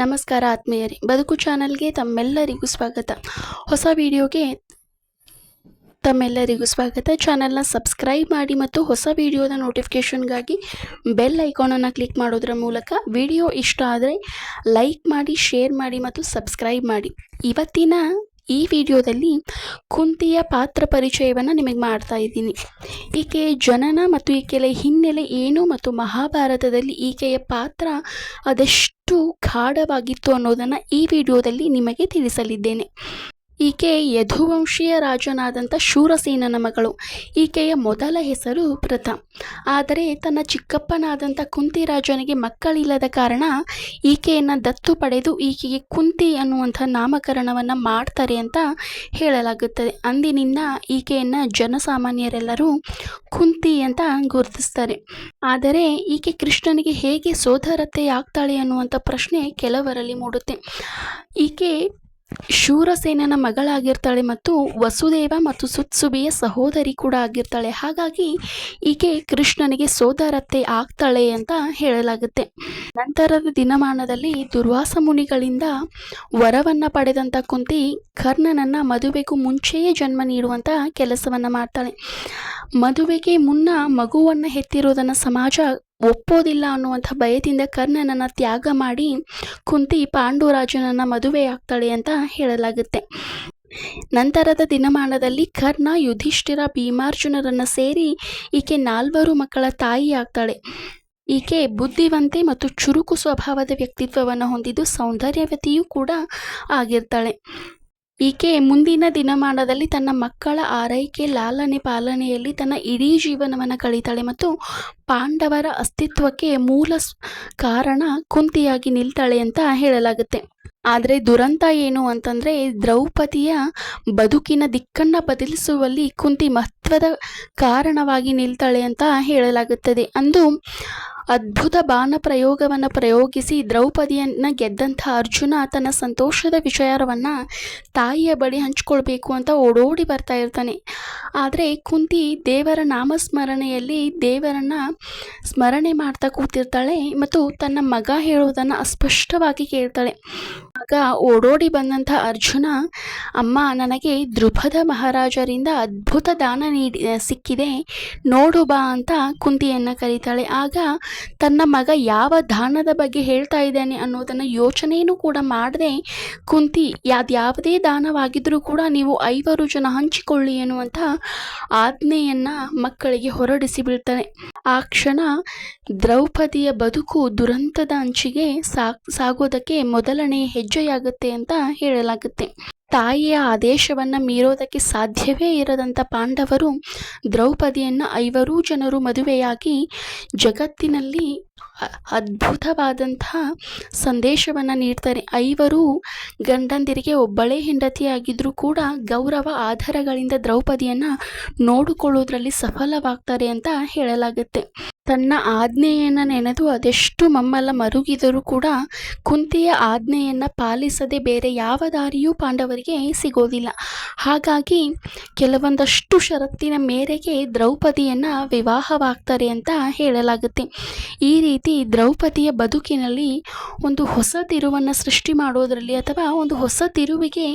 ನಮಸ್ಕಾರ ಆತ್ಮೀಯರೇ, ಬದುಕು ಚಾನಲ್ಗೆ ತಮ್ಮೆಲ್ಲರಿಗೂ ಸ್ವಾಗತ. ಹೊಸ ವಿಡಿಯೋಗೆ ತಮ್ಮೆಲ್ಲರಿಗೂ ಸ್ವಾಗತ. ಚಾನಲ್ನ ಸಬ್ಸ್ಕ್ರೈಬ್ ಮಾಡಿ ಮತ್ತು ಹೊಸ ವಿಡಿಯೋದ ನೋಟಿಫಿಕೇಷನ್ಗಾಗಿ ಬೆಲ್ ಐಕಾನನ್ನು ಕ್ಲಿಕ್ ಮಾಡೋದ್ರ ಮೂಲಕ ವಿಡಿಯೋ ಇಷ್ಟ ಆದರೆ ಲೈಕ್ ಮಾಡಿ, ಶೇರ್ ಮಾಡಿ ಮತ್ತು ಸಬ್ಸ್ಕ್ರೈಬ್ ಮಾಡಿ. ಇವತ್ತಿನ ಈ ವಿಡಿಯೋದಲ್ಲಿ ಕುಂತಿಯ ಪಾತ್ರ ಪರಿಚಯವನ್ನು ನಿಮಗೆ ಮಾಡ್ತಾ ಇದ್ದೀನಿ. ಈಕೆಯ ಜನನ ಮತ್ತು ಈಕೆಯ ಹಿನ್ನೆಲೆ ಏನು ಮತ್ತು ಮಹಾಭಾರತದಲ್ಲಿ ಈಕೆಯ ಪಾತ್ರ ಅದೆಷ್ಟು ಗಾಢವಾಗಿತ್ತು ಅನ್ನೋದನ್ನು ಈ ವಿಡಿಯೋದಲ್ಲಿ ನಿಮಗೆ ತಿಳಿಸಲಿದ್ದೇನೆ. ಈಕೆ ಯದುವಂಶೀಯ ರಾಜನಾದಂಥ ಶೂರಸೇನನ ಮಗಳು. ಈಕೆಯ ಮೊದಲ ಹೆಸರು ಪ್ರಥ ಆದರೆ ತನ್ನ ಚಿಕ್ಕಪ್ಪನಾದಂಥ ಕುಂತಿ ರಾಜನಿಗೆ ಮಕ್ಕಳಿಲ್ಲದ ಕಾರಣ ಈಕೆಯನ್ನು ದತ್ತು ಪಡೆದು ಈಕೆಗೆ ಕುಂತಿ ಅನ್ನುವಂಥ ನಾಮಕರಣವನ್ನು ಮಾಡ್ತಾರೆ ಅಂತ ಹೇಳಲಾಗುತ್ತದೆ. ಅಂದಿನಿಂದ ಈಕೆಯನ್ನು ಜನಸಾಮಾನ್ಯರೆಲ್ಲರೂ ಕುಂತಿ ಅಂತ ಗುರುತಿಸ್ತಾರೆ. ಆದರೆ ಈಕೆ ಕೃಷ್ಣನಿಗೆ ಹೇಗೆ ಸೋದರತೆ ಆಗ್ತಾಳೆ ಅನ್ನುವಂಥ ಪ್ರಶ್ನೆ ಕೆಲವರಲ್ಲಿ ಮೂಡುತ್ತೆ. ಈಕೆ ಶೂರಸೇನನ ಮಗಳಾಗಿರ್ತಾಳೆ ಮತ್ತು ವಸುದೇವ ಮತ್ತು ಸುತ್ಸುಬಿಯ ಸಹೋದರಿ ಕೂಡ ಆಗಿರ್ತಾಳೆ. ಹಾಗಾಗಿ ಈಕೆ ಕೃಷ್ಣನಿಗೆ ಸೋದರತ್ತೆ ಆಗ್ತಾಳೆ ಅಂತ ಹೇಳಲಾಗುತ್ತೆ. ನಂತರದ ದಿನಮಾನದಲ್ಲಿ ದುರ್ವಾಸ ಮುನಿಗಳಿಂದ ವರವನ್ನು ಪಡೆದಂಥ ಕುಂತಿ ಕರ್ಣನನ್ನು ಮದುವೆಗೂ ಮುಂಚೆಯೇ ಜನ್ಮ ನೀಡುವಂಥ ಕೆಲಸವನ್ನು ಮಾಡ್ತಾಳೆ. ಮದುವೆಗೆ ಮುನ್ನ ಮಗುವನ್ನು ಹೆತ್ತಿರೋದನ್ನು ಸಮಾಜ ಒಪ್ಪೋದಿಲ್ಲ ಅನ್ನುವಂಥ ಭಯದಿಂದ ಕರ್ಣನನ್ನು ತ್ಯಾಗ ಮಾಡಿ ಕುಂತಿ ಪಾಂಡುರಾಜನನ್ನು ಮದುವೆಯಾಗ್ತಾಳೆ ಅಂತ ಹೇಳಲಾಗುತ್ತೆ. ನಂತರದ ದಿನಮಾನದಲ್ಲಿ ಕರ್ಣ, ಯುಧಿಷ್ಠಿರ, ಭೀಮಾರ್ಜುನರನ್ನು ಸೇರಿ ಈಕೆ ನಾಲ್ವರು ಮಕ್ಕಳ ತಾಯಿ ಆಗ್ತಾಳೆ. ಈಕೆ ಬುದ್ಧಿವಂತೆ ಮತ್ತು ಚುರುಕು ಸ್ವಭಾವದ ವ್ಯಕ್ತಿತ್ವವನ್ನು ಹೊಂದಿದ್ದು ಸೌಂದರ್ಯವತಿಯೂ ಕೂಡ ಆಗಿರ್ತಾಳೆ. ಈಕೆ ಮುಂದಿನ ದಿನಮಾನದಲ್ಲಿ ತನ್ನ ಮಕ್ಕಳ ಆರೈಕೆ, ಲಾಲನೆ ಪಾಲನೆಯಲ್ಲಿ ತನ್ನ ಇಡೀ ಜೀವನವನ್ನು ಕಳೀತಾಳೆ ಮತ್ತು ಪಾಂಡವರ ಅಸ್ತಿತ್ವಕ್ಕೆ ಮೂಲ ಕಾರಣ ಕುಂತಿಯಾಗಿ ನಿಲ್ತಾಳೆ ಅಂತ ಹೇಳಲಾಗುತ್ತೆ. ಆದರೆ ದುರಂತ ಏನು ಅಂತಂದರೆ ದ್ರೌಪದಿಯ ಬದುಕಿನ ದಿಕ್ಕನ್ನು ಬದಲಿಸುವಲ್ಲಿ ಕುಂತಿ ಮಹತ್ವದ ಕಾರಣವಾಗಿ ನಿಲ್ತಾಳೆ ಅಂತ ಹೇಳಲಾಗುತ್ತದೆ. ಅಂದು ಅದ್ಭುತ ಬಾಣ ಪ್ರಯೋಗವನ್ನು ಪ್ರಯೋಗಿಸಿ ದ್ರೌಪದಿಯನ್ನು ಗೆದ್ದಂಥ ಅರ್ಜುನ ತನ್ನ ಸಂತೋಷದ ವಿಚಾರವನ್ನು ತಾಯಿಯ ಬಳಿ ಹಂಚ್ಕೊಳ್ಬೇಕು ಅಂತ ಓಡೋಡಿ ಬರ್ತಾ ಇರ್ತಾನೆ. ಆದರೆ ಕುಂತಿ ದೇವರ ನಾಮಸ್ಮರಣೆಯಲ್ಲಿ ದೇವರನ್ನು ಸ್ಮರಣೆ ಮಾಡ್ತಾ ಕೂತಿರ್ತಾಳೆ ಮತ್ತು ತನ್ನ ಮಗ ಹೇಳುವುದನ್ನು ಅಸ್ಪಷ್ಟವಾಗಿ ಕೇಳ್ತಾಳೆ. ಆಗ ಓಡೋಡಿ ಬಂದಂಥ ಅರ್ಜುನ, ಅಮ್ಮ, ನನಗೆ ದೃಪದ ಮಹಾರಾಜರಿಂದ ಅದ್ಭುತ ದಾನ ನೀಡಿ ಸಿಕ್ಕಿದೆ, ನೋಡು ಬಾ ಅಂತ ಕುಂತಿಯನ್ನು ಕರೀತಾಳೆ. ಆಗ ತನ್ನ ಮಗ ಯಾವ ದಾನದ ಬಗ್ಗೆ ಹೇಳ್ತಾ ಇದ್ದಾನೆ ಅನ್ನೋದನ್ನು ಯೋಚನೆಯೂ ಕೂಡ ಮಾಡದೆ, ಕುಂತಿ ಯಾವುದೇ ದಾನವಾಗಿದ್ದರೂ ಕೂಡ ನೀವು ಐವರು ಜನ ಹಂಚಿಕೊಳ್ಳಿ ಎನ್ನುವಂಥ ಆಜ್ಞೆಯನ್ನು ಮಕ್ಕಳಿಗೆ ಹೊರಡಿಸಿ ಬಿಡ್ತಾನೆ. ಆ ಕ್ಷಣ ದ್ರೌಪದಿಯ ಬದುಕು ದುರಂತದ ಅಂಚಿಗೆ ಸಾಗೋದಕ್ಕೆ ಮೊದಲನೇ ಹೆಜ್ಜೆಯಾಗುತ್ತೆ ಅಂತ ಹೇಳಲಾಗುತ್ತೆ. ತಾಯಿಯ ಆದೇಶವನ್ನು ಮೀರೋದಕ್ಕೆ ಸಾಧ್ಯವೇ ಇರದಂಥ ಪಾಂಡವರು ದ್ರೌಪದಿಯನ್ನು ಐವರೂ ಜನರು ಮದುವೆಯಾಗಿ ಜಗತ್ತಿನಲ್ಲಿ ಅದ್ಭುತವಾದಂತಹ ಸಂದೇಶವನ್ನು ನೀಡ್ತಾರೆ. ಐವರು ಗಂಡಂದಿರಿಗೆ ಒಬ್ಬಳೇ ಹೆಂಡತಿಯಾಗಿದ್ದರೂ ಕೂಡ ಗೌರವ, ಆಧಾರಗಳಿಂದ ದ್ರೌಪದಿಯನ್ನು ನೋಡಿಕೊಳ್ಳೋದ್ರಲ್ಲಿ ಸಫಲವಾಗ್ತಾರೆ ಅಂತ ಹೇಳಲಾಗುತ್ತೆ. ತನ್ನ ಆಜ್ಞೆಯನ್ನು ನೆನೆದು ಅದೆಷ್ಟು ಮಮ್ಮಲ್ಲ ಮರುಗಿದರೂ ಕೂಡ ಕುಂತಿಯ ಆಜ್ಞೆಯನ್ನು ಪಾಲಿಸದೆ ಬೇರೆ ಯಾವ ದಾರಿಯೂ ಪಾಂಡವರಿಗೆ ಸಿಗೋದಿಲ್ಲ. ಹಾಗಾಗಿ ಕೆಲವೊಂದಷ್ಟು ಷರತ್ತಿನ ಮೇರೆಗೆ ದ್ರೌಪದಿಯನ್ನು ವಿವಾಹವಾಗ್ತಾರೆ ಅಂತ ಹೇಳಲಾಗುತ್ತೆ. ಈ ರೀತಿ ದ್ರೌಪದಿಯ ಬದುಕಿನಲ್ಲಿ ಒಂದು ಹೊಸ ತಿರುವನ್ನು ಸೃಷ್ಟಿ ಮಾಡೋದರಲ್ಲಿ ಅಥವಾ ಒಂದು ಹೊಸ ತಿರುವಿಗೆ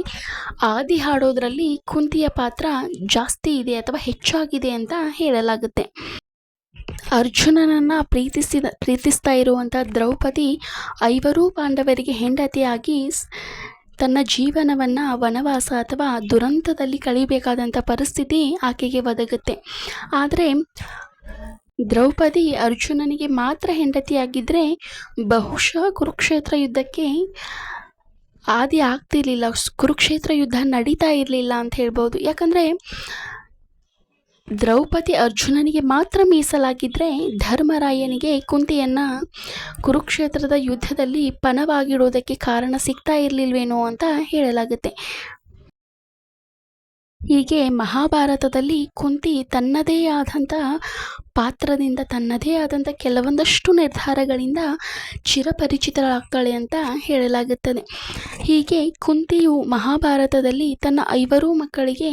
ಆದಿ ಹಾಡೋದರಲ್ಲಿ ಕುಂತಿಯ ಪಾತ್ರ ಜಾಸ್ತಿ ಇದೆ ಅಥವಾ ಹೆಚ್ಚಾಗಿದೆ ಅಂತ ಹೇಳಲಾಗುತ್ತೆ. ಅರ್ಜುನನನ್ನು ಪ್ರೀತಿಸಿದ, ಪ್ರೀತಿಸ್ತಾ ಇರುವಂಥ ದ್ರೌಪದಿ ಐವರೂ ಪಾಂಡವರಿಗೆ ಹೆಂಡತಿಯಾಗಿ ತನ್ನ ಜೀವನವನ್ನು ವನವಾಸ ಅಥವಾ ದುರಂತದಲ್ಲಿ ಕಳಿಬೇಕಾದಂಥ ಪರಿಸ್ಥಿತಿ ಆಕೆಗೆ ಒದಗುತ್ತೆ. ಆದರೆ ದ್ರೌಪದಿ ಅರ್ಜುನನಿಗೆ ಮಾತ್ರ ಹೆಂಡತಿಯಾಗಿದ್ದರೆ ಬಹುಶಃ ಕುರುಕ್ಷೇತ್ರ ಯುದ್ಧಕ್ಕೆ ಆದಿ ಆಗ್ತಿರ್ಲಿಲ್ಲ. ಕುರುಕ್ಷೇತ್ರ ಯುದ್ಧ ನಡೀತಾ ಇರಲಿಲ್ಲ ಅಂತ ಹೇಳ್ಬೋದು. ಯಾಕಂದರೆ ದ್ರೌಪದಿ ಅರ್ಜುನನಿಗೆ ಮಾತ್ರ ಮೀಸಲಾಗಿದ್ದರೆ ಧರ್ಮರಾಯನಿಗೆ ಕುಂತಿಯನ್ನು ಕುರುಕ್ಷೇತ್ರದ ಯುದ್ಧದಲ್ಲಿ ಪಣವಾಗಿಡೋದಕ್ಕೆ ಕಾರಣ ಸಿಗ್ತಾ ಇರಲಿಲ್ವೇನೋ ಅಂತ ಹೇಳಲಾಗುತ್ತೆ. ಹೀಗೆ ಮಹಾಭಾರತದಲ್ಲಿ ಕುಂತಿ ತನ್ನದೇ ಆದಂಥ ಪಾತ್ರದಿಂದ ತನ್ನದೇ ಆದಂಥ ಕೆಲವೊಂದಷ್ಟು ನಿರ್ಧಾರಗಳಿಂದ ಚಿರಪರಿಚಿತರಾಗ್ತಾಳೆ ಅಂತ ಹೇಳಲಾಗುತ್ತದೆ. ಹೀಗೆ ಕುಂತಿಯು ಮಹಾಭಾರತದಲ್ಲಿ ತನ್ನ ಐವರೂ ಮಕ್ಕಳಿಗೆ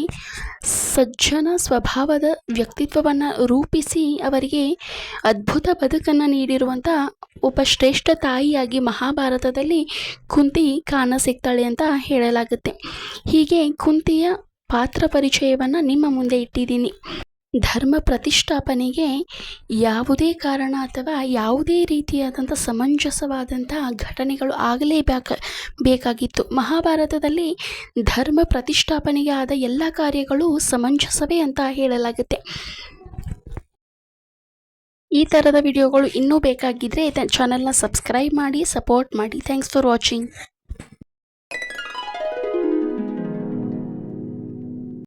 ಸಜ್ಜನ ಸ್ವಭಾವದ ವ್ಯಕ್ತಿತ್ವವನ್ನು ರೂಪಿಸಿ ಅವರಿಗೆ ಅದ್ಭುತ ಬದುಕನ್ನು ನೀಡಿರುವಂಥ ಒಬ್ಬ ಶ್ರೇಷ್ಠ ತಾಯಿಯಾಗಿ ಮಹಾಭಾರತದಲ್ಲಿ ಕುಂತಿ ಕಾಣಸಿಗ್ತಾಳೆ ಅಂತ ಹೇಳಲಾಗುತ್ತೆ. ಹೀಗೆ ಕುಂತಿಯ ಪಾತ್ರ ಪರಿಚಯವನ್ನು ನಿಮ್ಮ ಮುಂದೆ ಇಟ್ಟಿದ್ದೀನಿ. ಧರ್ಮ ಪ್ರತಿಷ್ಠಾಪನೆಗೆ ಯಾವುದೇ ಕಾರಣ ಅಥವಾ ಯಾವುದೇ ರೀತಿಯಾದಂಥ ಸಮಂಜಸವಾದಂಥ ಘಟನೆಗಳು ಆಗಲೇಬೇಕ, ಬೇಕಾಗಿತ್ತು. ಮಹಾಭಾರತದಲ್ಲಿ ಧರ್ಮ ಪ್ರತಿಷ್ಠಾಪನೆಗೆ ಆದ ಎಲ್ಲ ಕಾರ್ಯಗಳು ಸಮಂಜಸವೇ ಅಂತ ಹೇಳಲಾಗುತ್ತೆ. ಈ ಥರದ ವಿಡಿಯೋಗಳು ಇನ್ನೂ ಬೇಕಾಗಿದ್ದರೆ ಚಾನಲ್ನ ಸಬ್ಸ್ಕ್ರೈಬ್ ಮಾಡಿ ಸಪೋರ್ಟ್ ಮಾಡಿ. Thanks for watching